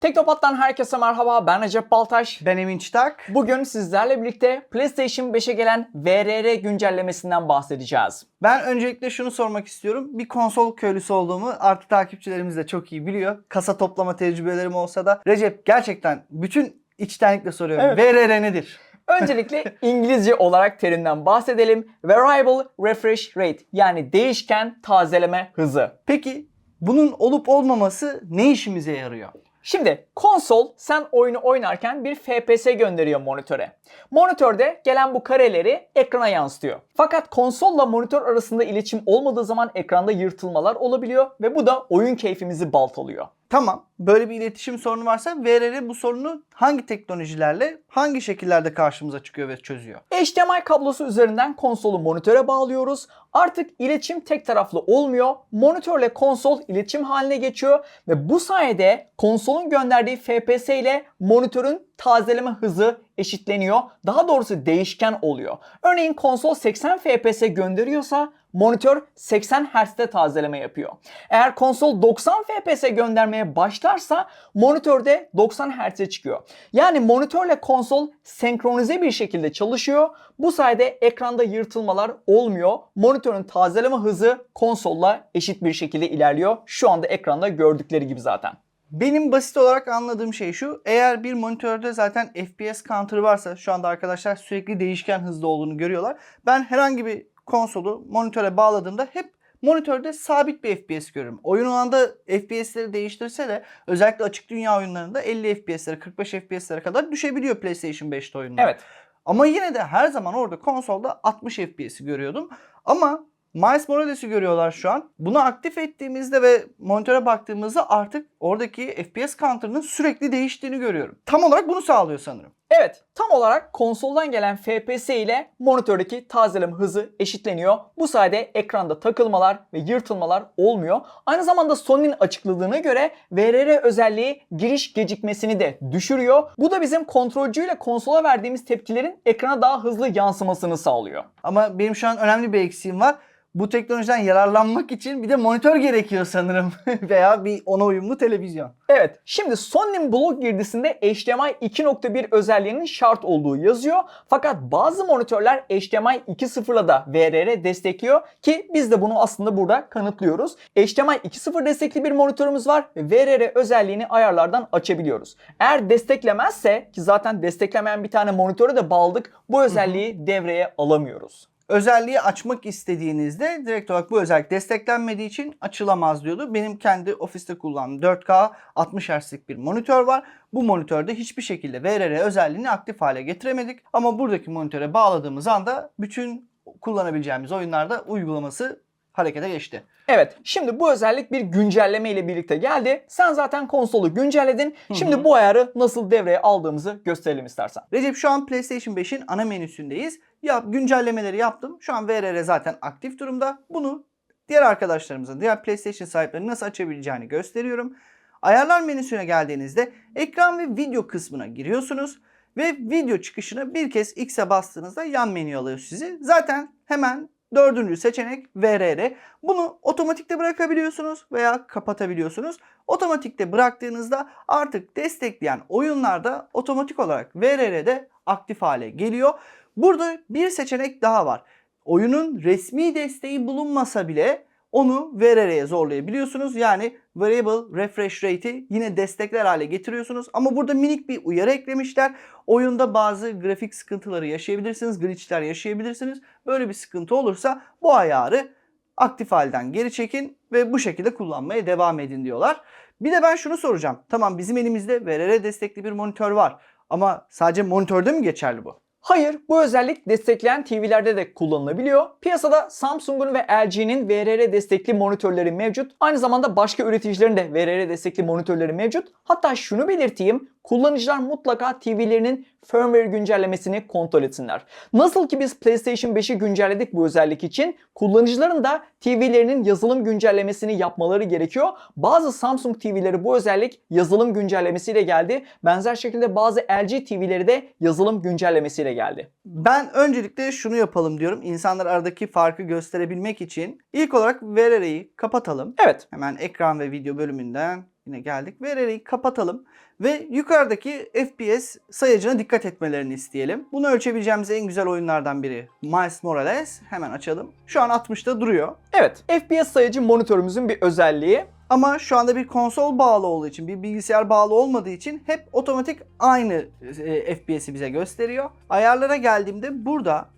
Teknopat'tan herkese merhaba. Ben Recep Baltaş. Ben Emin Çıtak. Bugün sizlerle birlikte PlayStation 5'e gelen VRR güncellemesinden bahsedeceğiz. Ben öncelikle şunu sormak istiyorum. Bir konsol köylüsü olduğumu artık takipçilerimiz de çok iyi biliyor. Kasa toplama tecrübelerim olsa da. Recep gerçekten bütün içtenlikle soruyorum. Evet. VRR nedir? Öncelikle İngilizce olarak terimden bahsedelim. Variable Refresh Rate yani değişken tazeleme hızı. Peki bunun olup olmaması ne işimize yarıyor? Şimdi konsol sen oyunu oynarken bir FPS gönderiyor monitöre. Monitörde gelen bu kareleri ekrana yansıtıyor. Fakat konsolla monitör arasında iletişim olmadığı zaman ekranda yırtılmalar olabiliyor ve bu da oyun keyfimizi baltalıyor. Tamam. Böyle bir iletişim sorunu varsa VRR bu sorunu hangi teknolojilerle, hangi şekillerde karşımıza çıkıyor ve çözüyor? HDMI kablosu üzerinden konsolu monitöre bağlıyoruz. Artık iletişim tek taraflı olmuyor. Monitörle konsol iletişim haline geçiyor ve bu sayede konsolun gönderdiği FPS ile monitörün tazeleme hızı eşitleniyor. Daha doğrusu değişken oluyor. Örneğin konsol 80 FPS gönderiyorsa monitör 80 Hz'de tazeleme yapıyor. Eğer konsol 90 FPS göndermeye başlarsa monitörde 90 Hz'e çıkıyor. Yani monitörle konsol senkronize bir şekilde çalışıyor. Bu sayede ekranda yırtılmalar olmuyor. Monitörün tazeleme hızı konsolla eşit bir şekilde ilerliyor. Şu anda ekranda gördükleri gibi zaten. Benim basit olarak anladığım şey şu. Eğer bir monitörde zaten FPS counter varsa şu anda arkadaşlar sürekli değişken hızda olduğunu görüyorlar. Ben herhangi bir konsolu monitöre bağladığımda hep monitörde sabit bir FPS görüyorum. Oyun o anda FPS'leri değiştirse de özellikle açık dünya oyunlarında 50 FPS'lere 45 FPS'lere kadar düşebiliyor PlayStation 5'te oyunlar. Evet. Ama yine de her zaman orada konsolda 60 FPS'i görüyordum. Ama Miles Morales'i görüyorlar şu an. Bunu aktif ettiğimizde ve monitöre baktığımızda artık oradaki FPS counter'ının sürekli değiştiğini görüyorum. Tam olarak bunu sağlıyor sanırım. Evet, tam olarak konsoldan gelen FPS ile monitördeki tazeleme hızı eşitleniyor. Bu sayede ekranda takılmalar ve yırtılmalar olmuyor. Aynı zamanda Sony'nin açıkladığına göre VRR özelliği giriş gecikmesini de düşürüyor. Bu da bizim kontrolcüyle konsola verdiğimiz tepkilerin ekrana daha hızlı yansımasını sağlıyor. Ama benim şu an önemli bir eksiğim var. Bu teknolojiden yararlanmak için bir de monitör gerekiyor sanırım. Veya bir ona uyumlu televizyon. Evet, şimdi Sony'nin blog girdisinde HDMI 2.1 özelliğinin şart olduğu yazıyor. Fakat bazı monitörler HDMI 2.0'la da VRR destekliyor ki biz de bunu aslında burada kanıtlıyoruz. HDMI 2.0 destekli bir monitörümüz var ve VRR özelliğini ayarlardan açabiliyoruz. Eğer desteklemezse ki zaten desteklemeyen bir tane monitöre de bağladık bu özelliği devreye alamıyoruz. Özelliği açmak istediğinizde direkt olarak bu özellik desteklenmediği için açılamaz diyordu. Benim kendi ofiste kullandığım 4K 60 Hz'lik bir monitör var. Bu monitörde hiçbir şekilde VRR özelliğini aktif hale getiremedik. Ama buradaki monitöre bağladığımız anda bütün kullanabileceğimiz oyunlarda uygulaması harekete geçti. Evet, şimdi bu özellik bir güncelleme ile birlikte geldi. Sen zaten konsolu güncelledin. Şimdi hı. bu ayarı nasıl devreye aldığımızı gösterelim istersen. Recep şu an PlayStation 5'in ana menüsündeyiz. Ya güncellemeleri yaptım. Şu an VRR zaten aktif durumda. Bunu diğer arkadaşlarımızın, diğer PlayStation sahiplerinin nasıl açabileceğini gösteriyorum. Ayarlar menüsüne geldiğinizde ekran ve video kısmına giriyorsunuz ve video çıkışına bir kez X'e bastığınızda yan menü alıyor sizi. Zaten hemen dördüncü seçenek VRR. Bunu otomatikte bırakabiliyorsunuz veya kapatabiliyorsunuz. Otomatikte bıraktığınızda artık destekleyen oyunlarda otomatik olarak VRR'de aktif hale geliyor. Burada bir seçenek daha var. Oyunun resmi desteği bulunmasa bile onu VRR'ye zorlayabiliyorsunuz. Yani Variable Refresh Rate'i yine destekler hale getiriyorsunuz. Ama burada minik bir uyarı eklemişler. Oyunda bazı grafik sıkıntıları yaşayabilirsiniz, glitchler yaşayabilirsiniz. Böyle bir sıkıntı olursa bu ayarı aktif halden geri çekin ve bu şekilde kullanmaya devam edin diyorlar. Bir de ben şunu soracağım. Tamam bizim elimizde VRR destekli bir monitör var. Ama sadece monitörde mi geçerli bu? Hayır, bu özellik destekleyen TV'lerde de kullanılabiliyor. Piyasada Samsung'un ve LG'nin VRR destekli monitörleri mevcut. Aynı zamanda başka üreticilerin de VRR destekli monitörleri mevcut. Hatta şunu belirteyim, kullanıcılar mutlaka TV'lerinin firmware güncellemesini kontrol etsinler. Nasıl ki biz PlayStation 5'i güncelledik bu özellik için, kullanıcıların da TV'lerinin yazılım güncellemesini yapmaları gerekiyor. Bazı Samsung TV'leri bu özellik yazılım güncellemesiyle geldi. Benzer şekilde bazı LG TV'leri de yazılım güncellemesiyle geldi. Ben öncelikle şunu yapalım diyorum. İnsanlar aradaki farkı gösterebilmek için ilk olarak VRR'yi kapatalım. Evet, Hemen ekran ve video bölümünden şekline geldik. VRR'yi kapatalım ve yukarıdaki FPS sayacına dikkat etmelerini isteyelim. Bunu ölçebileceğimiz en güzel oyunlardan biri Miles Morales. Hemen açalım. Şu an 60'ta duruyor. Evet, FPS sayıcı monitörümüzün bir özelliği. Ama şu anda bir konsol bağlı olduğu için, bir bilgisayar bağlı olmadığı için hep otomatik aynı e, FPS'i bize gösteriyor. Ayarlara geldiğimde burada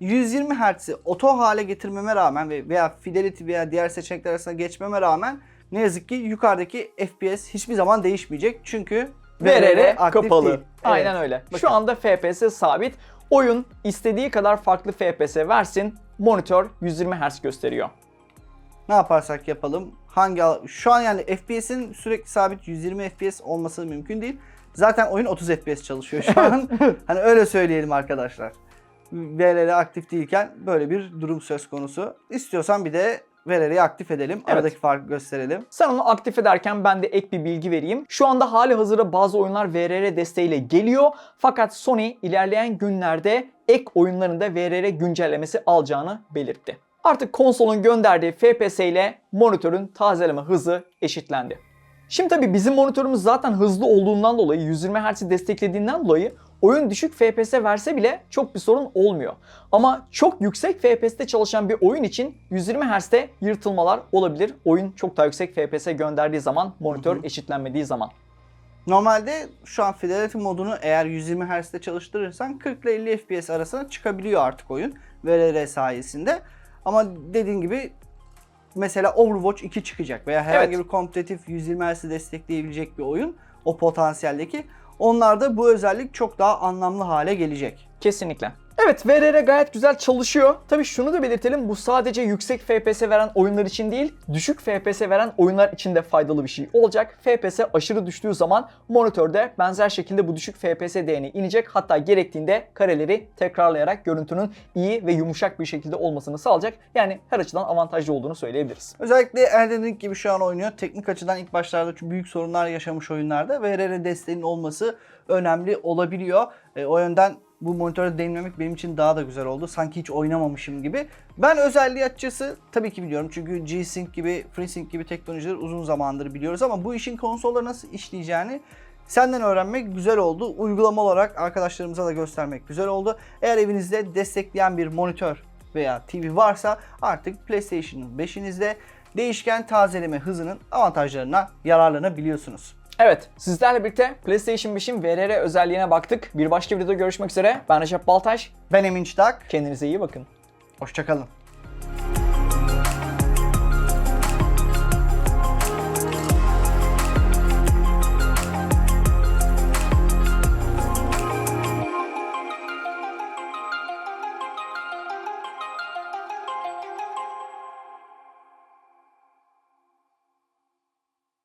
120 Hz'i oto hale getirmeme rağmen ve veya Fidelity veya diğer seçenekler arasında geçmeme rağmen ne yazık ki yukarıdaki FPS hiçbir zaman değişmeyecek. Çünkü VRR aktif kapalı. değil. Aynen Evet. öyle. Bakın. Şu anda FPS sabit. Oyun istediği kadar farklı FPS versin. Monitör 120 Hz gösteriyor. Ne yaparsak yapalım hangi şu an yani FPS'in sürekli sabit 120 FPS olması mümkün değil. Zaten oyun 30 FPS çalışıyor şu an. hani öyle söyleyelim arkadaşlar. VRR aktif değilken böyle bir durum söz konusu. İstiyorsan bir de VRR'yi aktif edelim. Evet. Aradaki farkı gösterelim. Sen onu aktif ederken ben de ek bir bilgi vereyim. Şu anda hali hazırda bazı oyunlar VRR desteğiyle geliyor. Fakat Sony ilerleyen günlerde ek oyunların da VRR güncellemesi alacağını belirtti. Artık konsolun gönderdiği FPS ile monitörün tazeleme hızı eşitlendi. Şimdi tabii bizim monitörümüz zaten hızlı olduğundan dolayı 120 Hz'i desteklediğinden dolayı oyun düşük FPS verse bile çok bir sorun olmuyor. Ama çok yüksek FPS'te çalışan bir oyun için 120 Hz'de yırtılmalar olabilir. Oyun çok daha yüksek FPS gönderdiği zaman, monitör Hı hı. eşitlenmediği zaman. Normalde şu an Fidelity modunu eğer 120 Hz'de çalıştırırsan 40 ile 50 FPS arasına çıkabiliyor artık oyun VRR sayesinde. Ama dediğin gibi mesela Overwatch 2 çıkacak veya herhangi Evet. bir kompetitif 120 Hz'i destekleyebilecek bir oyun o potansiyeldeki. Onlarda bu özellik çok daha anlamlı hale gelecek. Kesinlikle. Evet VRR gayet güzel çalışıyor. Tabii şunu da belirtelim bu sadece yüksek FPS veren oyunlar için değil düşük FPS veren oyunlar için de faydalı bir şey olacak. FPS aşırı düştüğü zaman monitörde benzer şekilde bu düşük FPS değerini inecek. Hatta gerektiğinde kareleri tekrarlayarak görüntünün iyi ve yumuşak bir şekilde olmasını sağlayacak. Yani her açıdan avantajlı olduğunu söyleyebiliriz. Özellikle Elden Ring gibi şu an oynuyor. Teknik açıdan ilk başlarda çok büyük sorunlar yaşamış oyunlarda VRR desteğinin olması önemli olabiliyor. E, o yönden bu monitöre değinmemek benim için daha da güzel oldu. Sanki hiç oynamamışım gibi. Ben özelliği açıkçası tabii ki biliyorum. Çünkü G-Sync gibi, FreeSync gibi teknolojileri uzun zamandır biliyoruz ama bu işin konsolda nasıl işleyeceğini senden öğrenmek güzel oldu. Uygulama olarak arkadaşlarımıza da göstermek güzel oldu. Eğer evinizde destekleyen bir monitör veya TV varsa artık PlayStation 5'inizde değişken tazeleme hızının avantajlarına yararlanabiliyorsunuz. Evet sizlerle birlikte PlayStation 5'in VRR özelliğine baktık. Bir başka videoda görüşmek üzere. Ben Recep Baltaş. Ben Emin Çıtak. Kendinize iyi bakın. Hoşçakalın.